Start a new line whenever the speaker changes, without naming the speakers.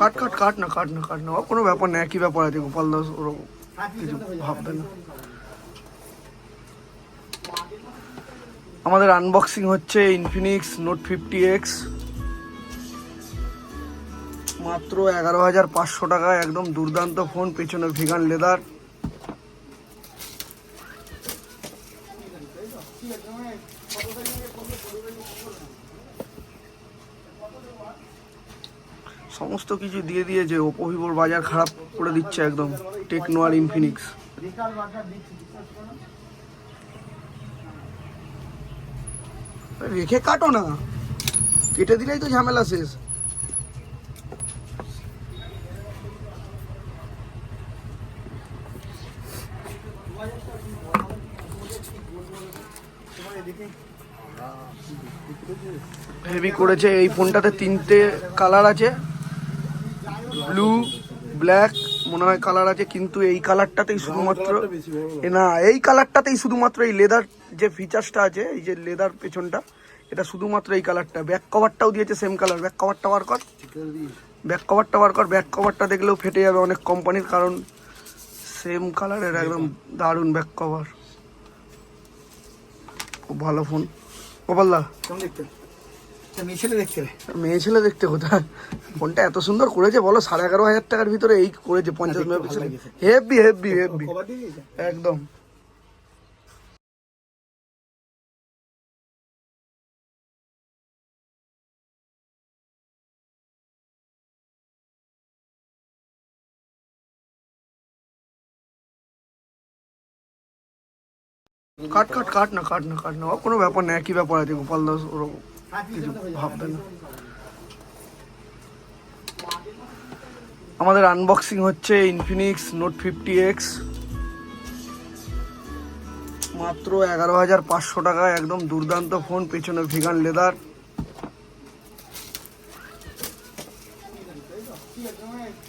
কাট কাট কাট না কাট না কাট না। কোনো ব্যাপার না, একই ব্যাপার আছে, গোপাল দাস ওরকম কিছু ভাববে না। আমাদের আনবক্সিং হচ্ছে ইনফিনিক্স নোট ফিফটি এক্স মাত্র এগারো হাজার পাঁচশো টাকা, একদম দুর্দান্ত ফোন পেছনে ভিগান লেদার সমস্ত কিছু দিয়ে দিয়েছে। ওপো ভিভোর বাজার খারাপ করে দিচ্ছে একদম। টেকনো আর ইনফিনিক্স। রেখে কাটো না। কেটে দিলেই তো ঝামেলা শেষ। হেভি করেছে, এই ফোনটাতে তিনটে কালার আছে। ব্লু ব্ল্যাক মনে হয় কালার আছে কিন্তু এই কালারটাতেই শুধুমাত্র না এই কালারটাতেই শুধুমাত্র এই লেদার যে ফিচার্সটা আছে এই যে লেদার পেছনটা এটা শুধুমাত্র এই কালারটা ব্যাক কভারটাও দিয়েছে সেম কালার ব্যাক কভারটা বার কর। ব্যাক কভারটা বার কর। ব্যাক কভারটা দেখলেও ফেটে যাবে অনেক কোম্পানির কারণ সেম কালারের একদম দারুণ ব্যাক কভার খুব ভালো ফোন গোপালদা
কেমন দেখতে? মেয়ে ছেলে দেখতে
মেয়ে ছেলে দেখতে কোথায়? ফোনটা এত সুন্দর করেছে বলো? সাড়ে এগারো হাজার টাকার ভিতরে এই করেছে পঞ্চাশ মেগাপিক্সেল হেভি হেভি হেভি একদম। কাট কাট কাট না কাট না কাট না। ও কোনো ব্যাপার না একই ব্যাপার আছে গোপাল দাস ওরকম। কিছু ভাববে না। আমাদের আনবক্সিং হচ্ছে ইনফিনিক্স নোট ফিফটি এক্স মাত্র এগারো হাজার পাঁচশো টাকা একদম দুর্দান্ত ফোন পেছনে ভিগান লেদার